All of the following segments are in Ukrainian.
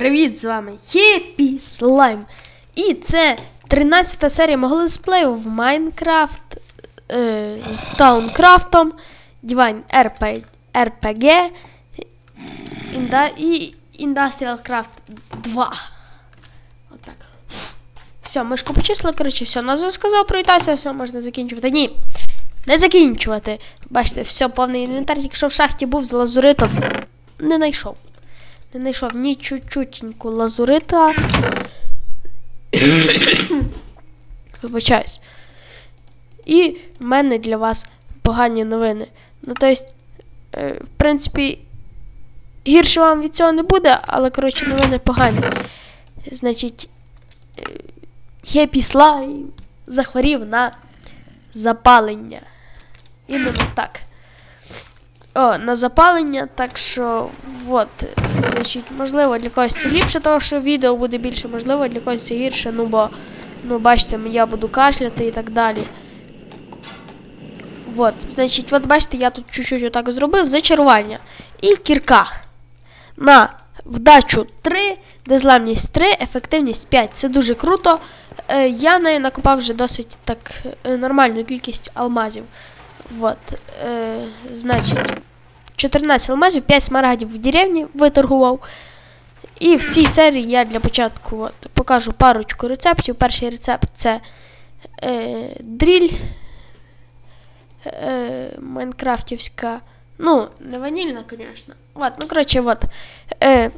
Привіт, з вами Хеппі Слайм. І це 13 серія мого летсплею в Майнкрафт е, з Таункрафтом, Divine RP, RPG інда, і Industrial Craft 2. Отак. Все, мишку почислили, коротше, все, назва сказав, привітайся, все, можна закінчувати. Ні. Не закінчувати. Бачите, все, повний інвентар, якщо в шахті був з лазуритом, не знайшов. Не знайшов ні чуть-чутеньку лазурита. Вибачаюсь. І в мене для вас погані новини. Ну, тобто, е, в принципі, гірше вам від цього не буде, але, коротше, новини погані. Значить, Хеппі Слайм захворів на запалення. Іменно так. О, на запалення, так що, от, значить, можливо, для когось це ліпше, тому що відео буде більше, можливо, для когось це гірше, ну бо, ну, бачите, я буду кашляти і так далі. От, значить, от бачите, я тут чуть-чуть отак зробив зачарування. І кірка. На вдачу 3, дезламність 3, ефективність 5. Це дуже круто. Е, я нею накопав вже досить так е, нормальну кількість алмазів. Вот, е, значить, 14 алмазів, 5 смарагдів в деревні виторгував. І в цій серії я для початку от, покажу парочку рецептів. Перший рецепт це е, дріль е, майнкрафтівська. Ну, не ванільна, звісно. От, ну, коротше, от. Е,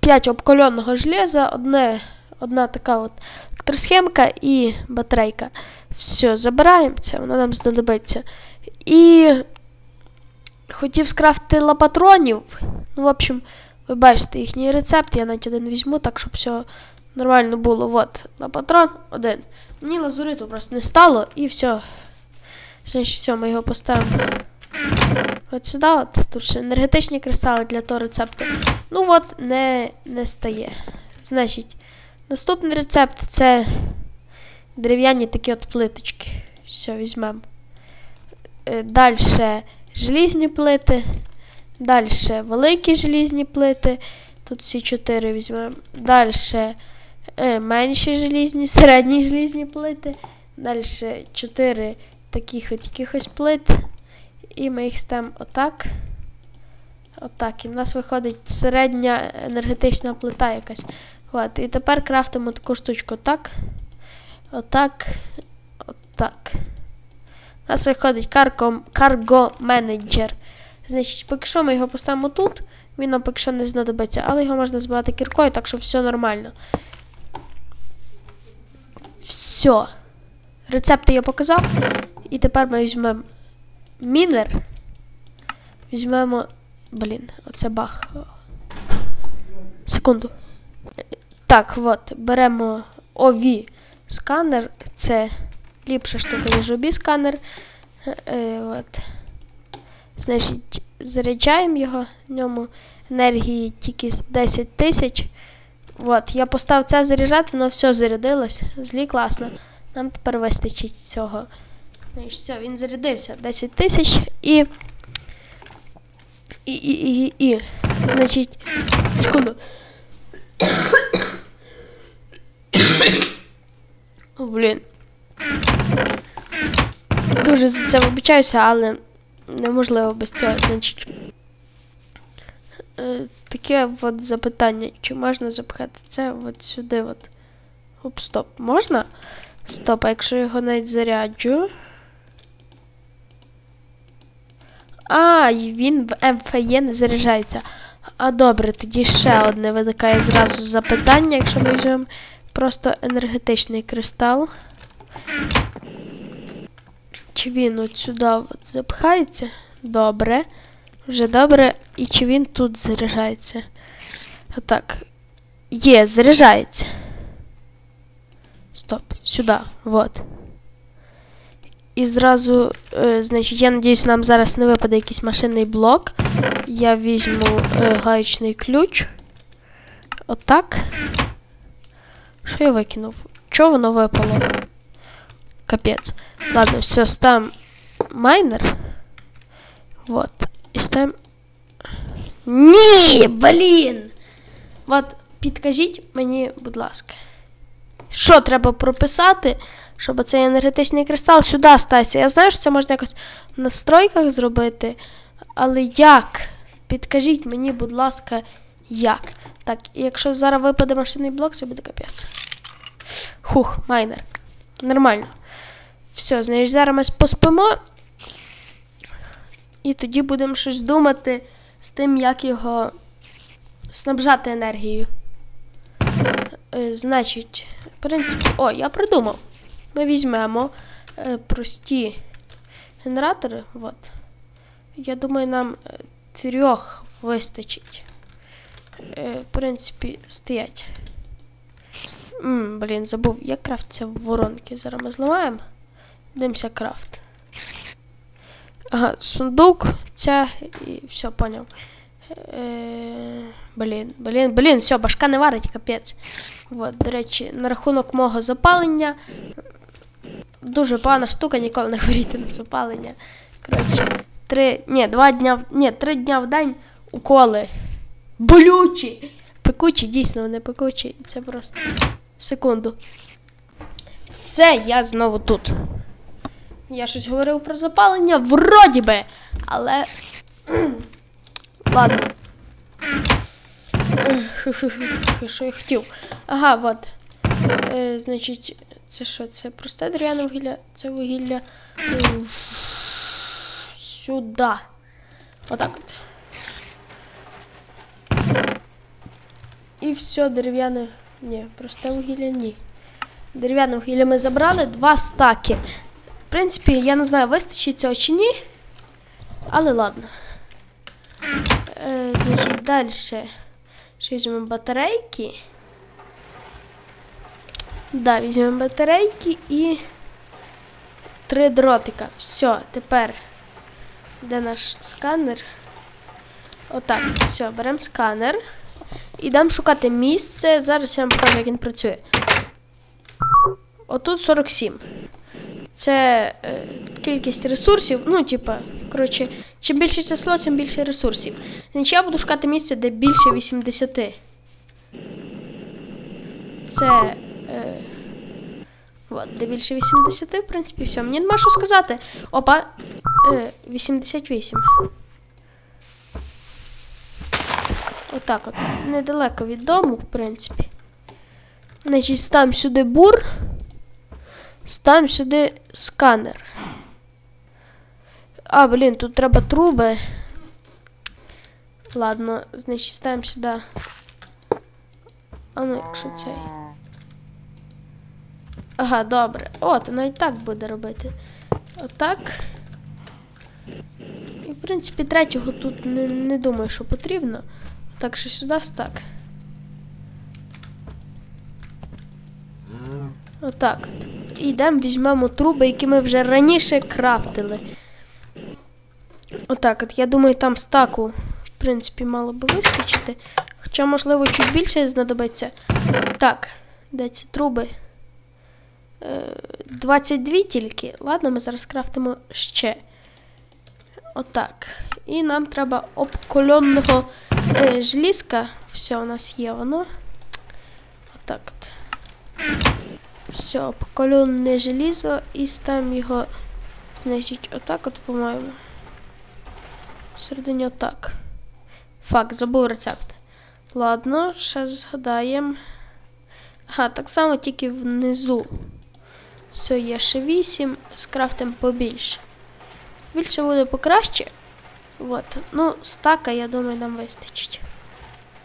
5 обкольонного железа, одне, одна така от електросхемка і батарейка. Все, забираємо це, воно нам знадобиться. І хотів скрафти лапатронів. Ну, в общем, ви бачите їхній рецепт, я навіть один візьму, так щоб все нормально було. От, лапатрон один. Мені лазуриту просто не стало і все. Значить, все, ми його поставимо. От сюди, от, тут ще енергетичні кристали для того рецепту. Ну от, не, не стає. Значить, наступний рецепт це дерев'яні такі от плиточки. Все, візьмемо. Далі желізні плити. Далі великі желізні плити. Тут всі чотири візьмемо. Далі е, менші желізні, середні желізні плити. Далі чотири таких от якихось плит. І ми їх ставимо отак. Отак. І в нас виходить середня енергетична плита якась. От. І тепер крафтимо таку штучку так. Отак. Отак. У нас виходить карго менеджер. Значить, поки що ми його поставимо тут, він нам поки що не знадобиться, але його можна збивати кіркою, так що все нормально. Все. Рецепти я показав. І тепер ми візьмемо мінер. Візьмемо. Блін, оце бах. Секунду. Так, от, беремо OV сканер. Це ліпша штука, ніж OB сканер. Е, от. Значить, заряджаємо його, в ньому енергії тільки 10 тисяч. От, я поставив це заряджати, воно все зарядилось. Злі класно. Нам тепер вистачить цього. Значить, все, він зарядився 10 тисяч і. І, і, і, і. Значить, секунду. О, блін. Дуже за це вибачаюся, але неможливо без цього. Значить. Е, таке от запитання. Чи можна запхати це от сюди от. Оп, стоп. Можна? Стоп, а якщо його навіть заряджу. А, він в МФЄ не заряджається. А добре, тоді ще одне виникає зразу запитання, якщо ми візьмемо просто енергетичний кристал. Чи він от сюди запхається? Добре. Вже добре. І чи він тут заряджається? Отак. Є, заряджається. Стоп, сюди, вот. І зразу, е, значить, я надіюсь, нам зараз не випаде якийсь машинний блок. Я візьму е, гаючний ключ. Отак. Що я викинув? Чого воно випало? Капець. Ладно, все, ставим майнер. Вот. І ставим. Ні, блін! Вот, підкажіть мені, будь ласка. Що треба прописати, щоб цей енергетичний кристал сюди стався? Я знаю, що це можна якось в настройках зробити. Але як? Підкажіть мені, будь ласка, як? Так, і якщо зараз випаде машинний блок, це буде капець. Хух, майнер. Нормально. Все, значить, зараз ми поспимо. І тоді будемо щось думати з тим, як його снабжати енергією. Е, значить, в принципі, о, я придумав. Ми візьмемо е, прості генератори. Вот. Я думаю, нам е, трьох вистачить. В принципі, стоять. М, блін, забув, як крафтиться воронки. Зараз ми зламаємо. Дивимося крафт. Ага, сундук, ця і все, поняв. Е, блін, блін, блін, все, башка не варить, капець. От, до речі, на рахунок мого запалення. Дуже погана штука, ніколи не хворіти на запалення. Коротше, три. Ні, два дня. Ні, три дня в день уколи. Болючі! Пекучі, дійсно, вони пекучі. Це просто. Секунду. Все, я знову тут. Я щось говорив про запалення, вроді би. Але. Ладно. Що я хотів? Ага, от. Е, значить, це що? Це просте дерев'яне вугілля, це вугілля. е, Сюди. Отак от. І все, дерев'яне. Ні, просте вугілля ні. Дерев'яне вугілля ми забрали, два стаки. Принципі, я не знаю, вистачить цього чи ні. Але ладно. Е, значить, далі. Ще візьмемо батарейки. Да, візьмемо батарейки і три дротика. Все, тепер де наш сканер? Отак, все, беремо сканер. Ідемо шукати місце. Зараз я вам покажу, як він працює. Отут 47. Це е, кількість ресурсів. Ну, типа, коротше, чим більше число, тим більше ресурсів. Значить, я буду шукати місце, де більше 80. Це. Е, от, де більше 80, в принципі, все. Мені нема що сказати. Опа. Е, 88. Отак от. Недалеко від дому, в принципі. Значить, ставимо сюди бур. Ставимо сюди сканер. А, блін, тут треба труби. Ладно, значить, ставимо сюди. А ну, якщо цей. Ага, добре. О, то навіть так буде робити. Отак. І, в принципі, третього тут не, не думаю, що потрібно. Так що сюди стак. Отак от. І йдемо, візьмемо труби, які ми вже раніше крафтили. Отак от. Я думаю, там стаку, в принципі, мало би вистачити. Хоча, можливо, чуть більше знадобиться. Так, де ці труби? Е, 22 тільки. Ладно, ми зараз крафтимо ще. Отак. І нам треба обкольонного е, желізка. Все, у нас є воно. Отак от. Все, обкольонне желізо і ставимо його, значить, отак от, по-моєму. Всередині отак. Фак, забув рецепт. Ладно, ще згадаємо. Ага, так само тільки внизу. Все, є ще 8, скрафтимо побільше. Більше буде покраще. Вот. Ну, стака, я думаю, нам вистачить.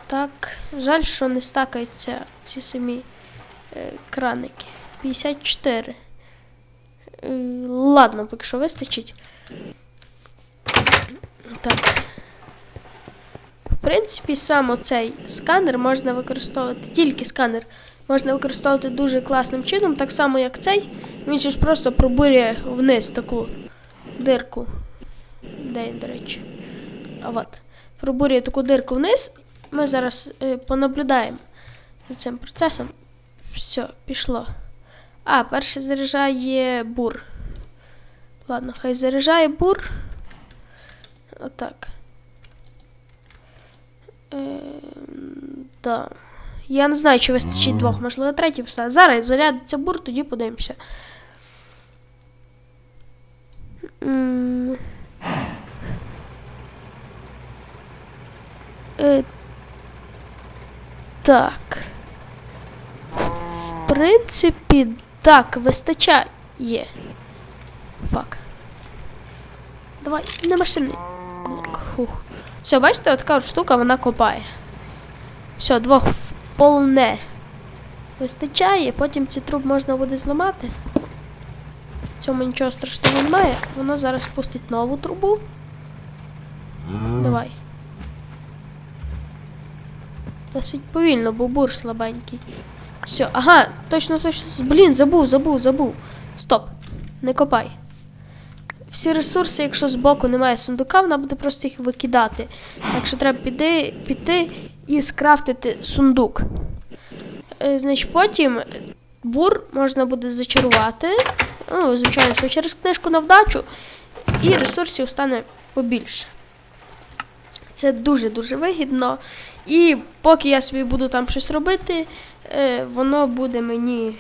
Так, жаль, що не стакаються ці самі е, краники. 54. Е, ладно, поки що вистачить. Так. В принципі, сам оцей сканер можна використовувати, тільки сканер можна використовувати дуже класним чином, так само як цей. Він ж просто пробурює вниз таку дирку. Де він, до речі? А от. Пробурює таку дирку вниз. Ми зараз е, понаблюдаємо за цим процесом. Все, пішло. А, перше заряджає бур. Ладно, хай заряджає бур. Отак. Е, да. Я не знаю, чи вистачить двох, можливо, третій поставити. Зараз зарядиться бур, тоді подивимося. Е, так. В принципі, так, вистачає. Фак. Давай, не машини. Фух. Все, бачите, от така штука вона копає. Все, двох вполне вистачає, потім ці труб можна буде зламати. В цьому нічого страшного немає. Воно зараз спустить нову трубу. Давай. Досить повільно, бо бур слабенький. Все, ага, точно, точно. Блін, забув, забув, забув. Стоп. Не копай. Всі ресурси, якщо збоку немає сундука, вона буде просто їх викидати. Так що треба піти, піти і скрафтити сундук. Е, значить, потім бур можна буде зачарувати. Ну, звичайно, що через книжку на вдачу, і ресурсів стане побільше. Це дуже-дуже вигідно. І поки я собі буду там щось робити, е, воно буде мені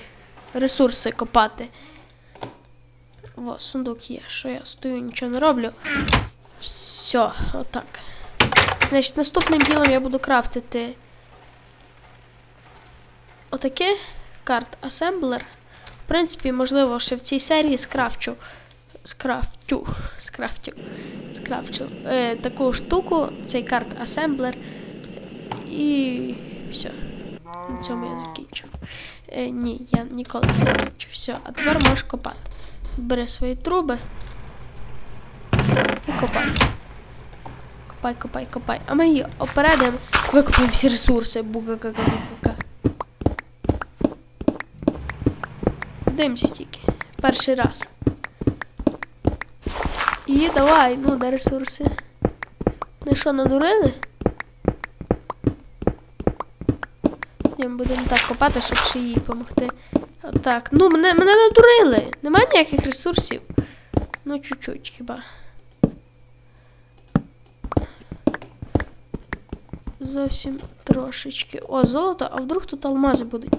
ресурси копати. О, сундук є, що я стою, нічого не роблю. Все, отак. Значить, наступним ділом я буду крафтити отаке карт асемблер. В принципі, можливо, ще в цій серії скрафчу. Скрафтю. Скрафтю. Скрафчу. Е, таку штуку, цей карт асемблер. І все. На цьому я закінчу. Е, ні, я ніколи не закінчу. Все, а тепер можеш копати. Бери свої труби і копай. Копай, копай, копай. А ми її опередимо, викопаємо всі ресурси. Буга-га-га-га-га. Дивимося тільки. Перший раз. І давай, ну, де ресурси. Ну що, надурили? Ми будемо так копати, щоб ще їй допомогти. Так, ну мене мене надурили. Немає ніяких ресурсів. Ну, чуть-чуть хіба. Зовсім трошечки. О, золото, а вдруг тут алмази будуть.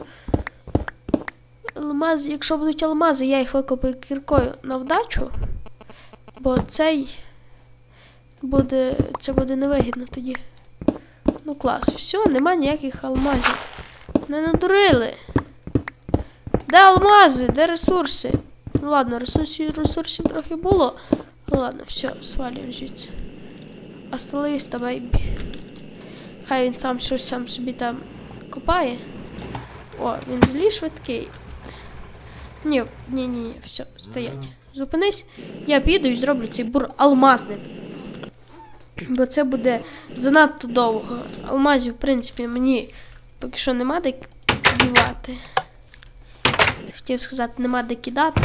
Алмази, якщо будуть алмази, я їх викопаю кіркою на вдачу. Бо цей буде. Це буде невигідно тоді. Ну клас, все, нема ніяких алмазів. Не надурили. Де алмази? Де ресурси? Ну ладно, ресурсів ресурсів трохи було. Ну ладно, все, свалюємо звідси. Осталista, бейбі. Хай він сам щось сам собі там копає. О, він злі швидкий. Ні, ні, ні, ні, все, стоять. Зупинись, я піду і зроблю цей бур алмазним. Бо це буде занадто довго. Алмазів, в принципі, мені поки що нема де дівати. Хотів сказати, нема де кидати,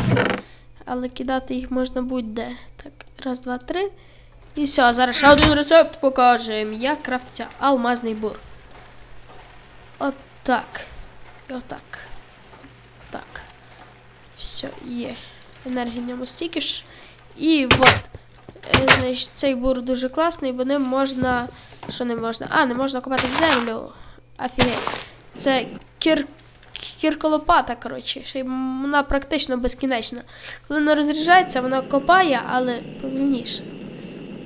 але кидати їх можна будь-де. Так, раз, два, три. І все, а зараз ще один рецепт покажемо. Як крафтця алмазний бур. Отак. І отак. Так. Все, є. Енергії ньому стільки ж. І от. Е, значить, цей бур дуже класний, бо ним можна. Що не можна? А, не можна копати землю. Офігеть. Це кір... кірколопата, коротше. Вона практично безкінечна. Коли вона розряджається, вона копає, але повільніше.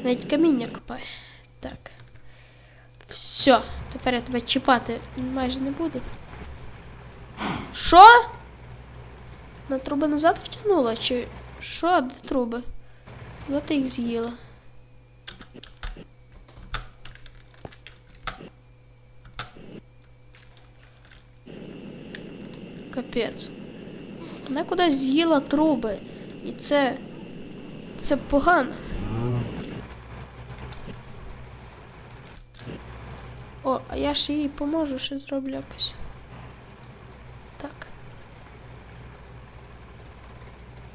Навіть каміння копає. Так. Все. Тепер я тебе чіпати майже не буду. Що? На труби назад втягнула? Чи що? Де труби? Куди ти їх з'їла? Капець. Вона кудись з'їла труби. І це. Це погано. О, а я ж їй поможу, ще зроблю якось. Так.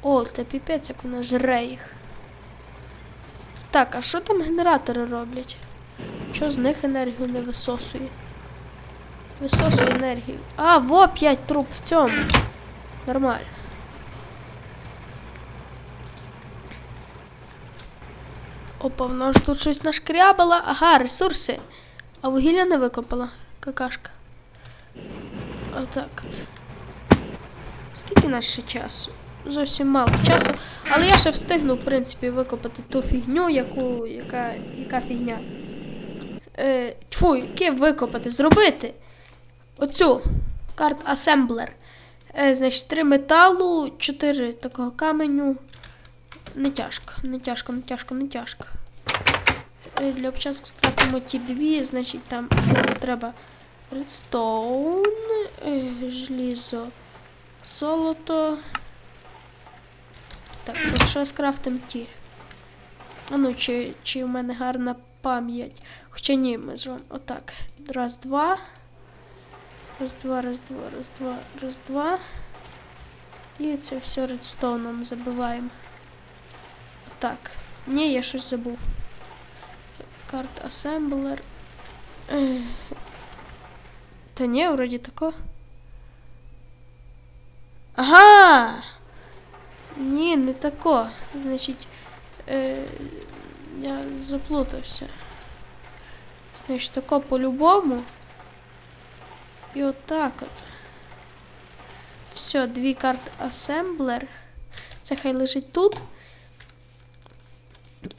О, це піпець, як вона жре їх. Так, а що там генератори роблять? Що з них енергію не висосує? Висосує енергію. А, во, 5 труб в цьому. Нормально. Опа, вона ж тут щось нашкрябала. Ага, ресурси. А вугілля не викопала. Какашка. Отак от. Скільки нас ще часу? Зовсім мало часу. Але я ще встигну, в принципі, викопати ту фігню, яку. яка. яка фігня. Е, тьфу, яке викопати, зробити. Оцю карт асемблер. Е, значить, три металу, чотири такого каменю. Не тяжко, не тяжко, не тяжко, не тяжко. Е, Для початку скрафтимо ті дві, значить там треба редстоун, е, желізо, золото. Так, от що скрафтим ті. А ну, чи, чи в мене гарна пам'ять. Хоча ні, ми зробимо отак. Раз, два. Раз, два, раз, два, раз, два, раз, два. І це все редстоуном забиваємо. Так. Ні, я щось забув. Карт асемблер. Та ні, вроді тако. Ага! Ні, не тако. Значить, е, я заплутався. Значить, тако по-любому. І отак от. Все, дві карти асемблер. Це хай лежить тут.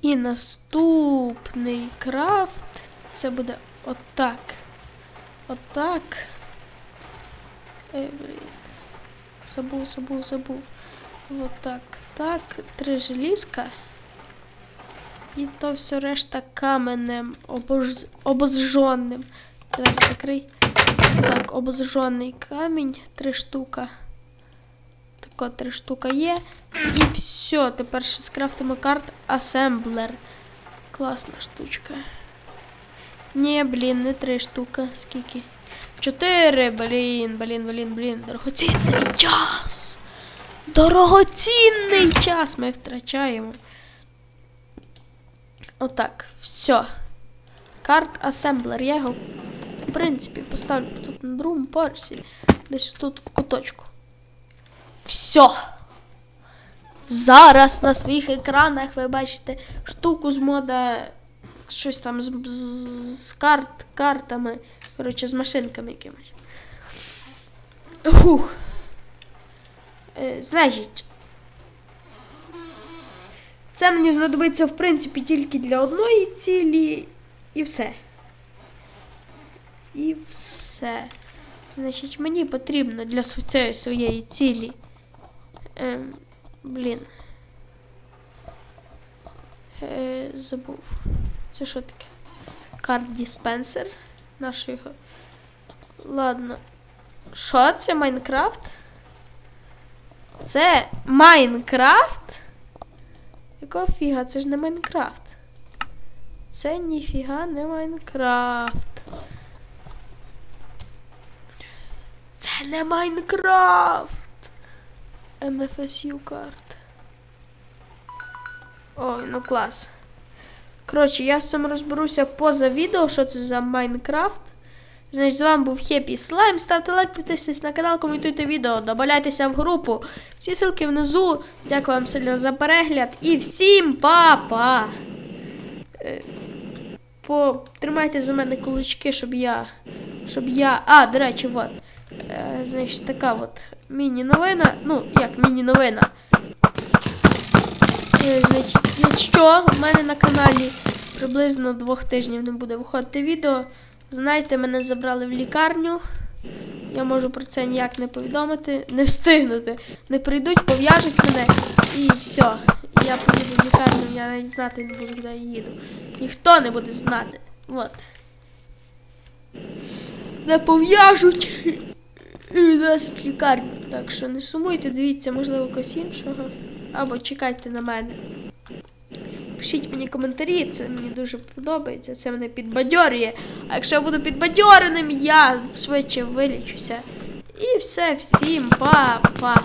І наступний крафт. Це буде отак. Отак. Ей, блін. Забув, забув, забув. Отак. Так. Три желізка. І то все решта каменем обож... обозженним. Давай закрий. Так, обозжений камінь, три штука. Тако три штука є. І все, тепер ще скрафтимо карт асемблер. Класна штучка. Ні, блін, не три штука. Скільки? Чотири, блін, блін, блін, блін. Дорогоцінний час. Дорогоцінний час ми втрачаємо. Отак, все. Карт асемблер. Я його, в принципі, поставлю тут на другому поверсі. Десь тут в куточку. Все. Зараз на своїх екранах ви бачите штуку з мода. Щось там з, з, з карт, картами. Коротше, з машинками якимись. Фух. Е, значить. Це мені знадобиться, в принципі, тільки для одної цілі. І все. І все. Значить, мені потрібно для цієї своєї цілі. Ем, блін. Е, забув. Це що таке? Карт диспенсер нашого. Ладно. Що це Майнкрафт? Це Майнкрафт? Якого фіга? Це ж не Майнкрафт. Це ніфіга не Майнкрафт. Не Майнкрафт. MFSU карт. Ой, ну клас. Коротше, я цим розберуся поза відео, що це за Майнкрафт. Значить, з вами був Хеппі Слайм. Ставте лайк, підписуйтесь на канал, коментуйте відео, добавляйтеся в групу. Всі ссылки внизу. Дякую вам сильно за перегляд. І всім па-па! Е, Потримайте за мене кулачки, щоб я. Щоб я. А, до речі, от. Е, значить, така от міні-новина. Ну, як міні-новина. Е, Значить, якщо в мене на каналі приблизно двох тижнів не буде виходити відео, знайте, мене забрали в лікарню. Я можу про це ніяк не повідомити, не встигнути. Не прийдуть, пов'яжуть мене і все. Я поїду в лікарню, я навіть знати не буду, куди я їду. Ніхто не буде знати. От. Не пов'яжуть і відвезуть в лікарню. Так що не сумуйте, дивіться, можливо, когось іншого. Або чекайте на мене. Пишіть мені коментарі, це мені дуже подобається, це мене підбадьорює. А якщо я буду підбадьореним, я швидше вилічуся. І все, всім па-па.